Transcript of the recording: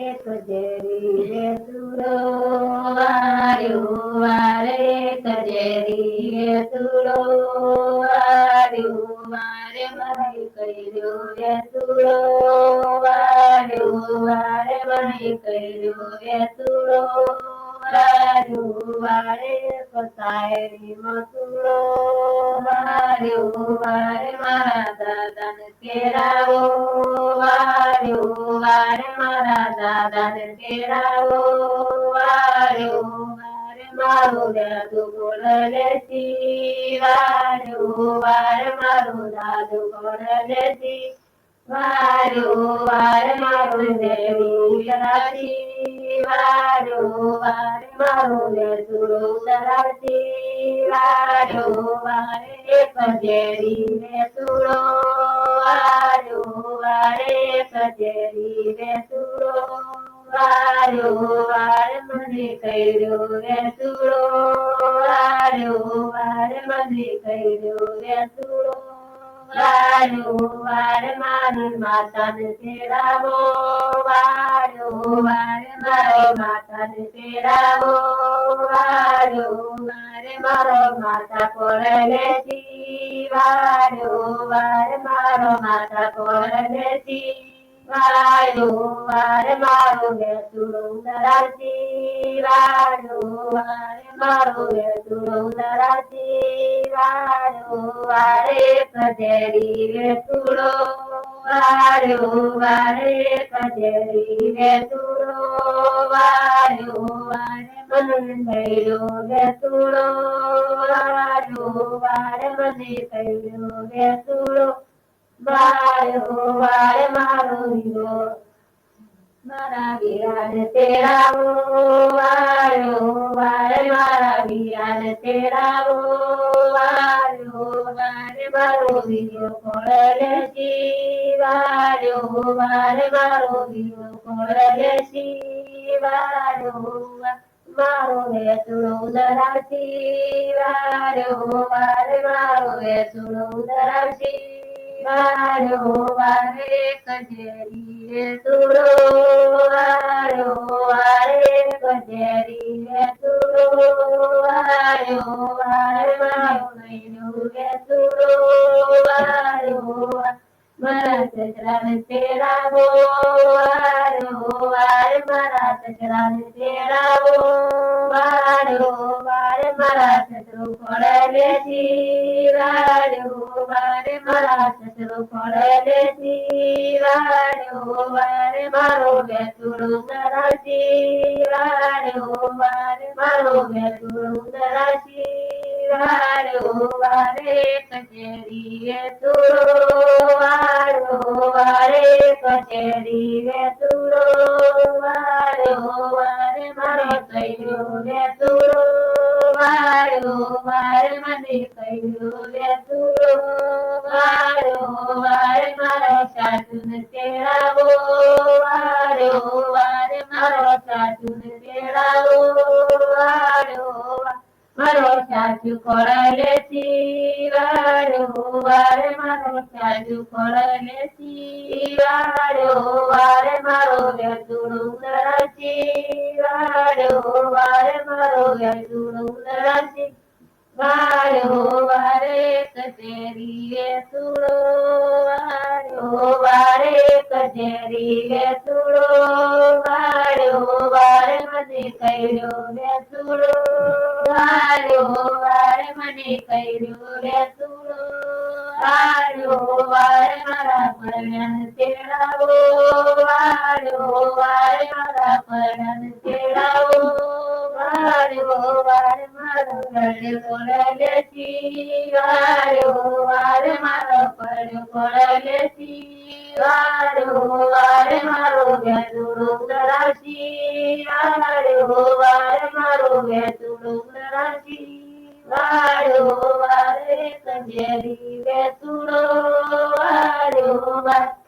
એક ઝેરી વેસુડો વાર્યું વારે એક ઝેરી વેસુડો વાર્યું વારે મને કર્યો વેસુડો વાર્યું વારે મને કર્યો વેસુડો વાર્યું વારે પસાયરી મસુડો વાર્યું વારે મારા કેરાવો મારા દાદાને કેરાવો વાર્યું વારે મારું દાદુ બોલે સી વાર્યું વારે મારું દાદુ બોલે સી વાર્યું વારે મારું દેવું રાશી વાર્યું વારે મારું દેતું રાશી વાર્યું વારે વારે કચેરી વેસુડો વાર્યું વારે મને કર્યો વેસુડો વાર્યું વારે મને વાર્યું વારે મારી માતાને તેડાવો વાર્યું વારે મારી માતાને તેડાવો વાર્યું વારે મારો માતા કોળે જી વાર્યું વારે મારો માતા કોળે જી વાર્યું વારે મારું બેસુડું દરાજી વાર્યું વારે મારું બેસુડું દરાજી વાર્યું વારે કજેરી બેસુડો વાર્યું વારે કજેરી બેસુડો વાર્યું વારે મને કહેલો બેસુડો વાર્યું વારે મને કહેલો બેસુડો હો, વારે મારો હીરો મારા વીરાને તેડાવો હો, વારે મારા વીરાને તેડાવો. હો, વારે મારો વીરો કોળે જી હો, વારે મારો વીરો કોળે જી હો મારો વેસુડો ઉદરાશી. વાર્યો વારે મારો વેસુડો ઉદરાશી. વાર્યો વારે કજેરી વેસુડો વાર્યો વારે કજેરી વેસુડો વાર્યો વારે મારો નૈનો વેસુડો વાર્યો મારા સસરાને તેડાવો વાર્યો વારે મારા સસરાને તેડાવો વાર્યો વારે મારા સસરો પડે લેતી વાર્યો વારે મારા સસરો પડે લેતી વાર્યો વારે મારો બેસુડો દરાશી વાર્યો વારે મારો બેસુડો દરાશી વાર્યો વારે કચેરી વેસુડો વાર્યો વાર્યો વારે મને કૈયો વેસુડો વાર્યો વારે મારો સાસુને તેડાવો. વાર્યો વારે મારો સાસુને તેડાવો. વાર્યો મારો કોળલે વારો વારે મારો વ્યતુડું દરસી વારો વારે મારો વ્યતુડું દરસી વારો વારે કચેરી વેસુડો વારો વારે કચેરી વેસુડો વારો વારે મને કર્યો વેસુડો વારો વારે મને કર્યો વેસુડો વારો વારે મારા પરણ્યાને તેડાવો વારો વારે મારા પરણ્યાને તેડાવો વારો વારે મારો પરણ્ય કોળલે વારો વારે કોળલે વારો કજેરી વેતુડો વારો વારે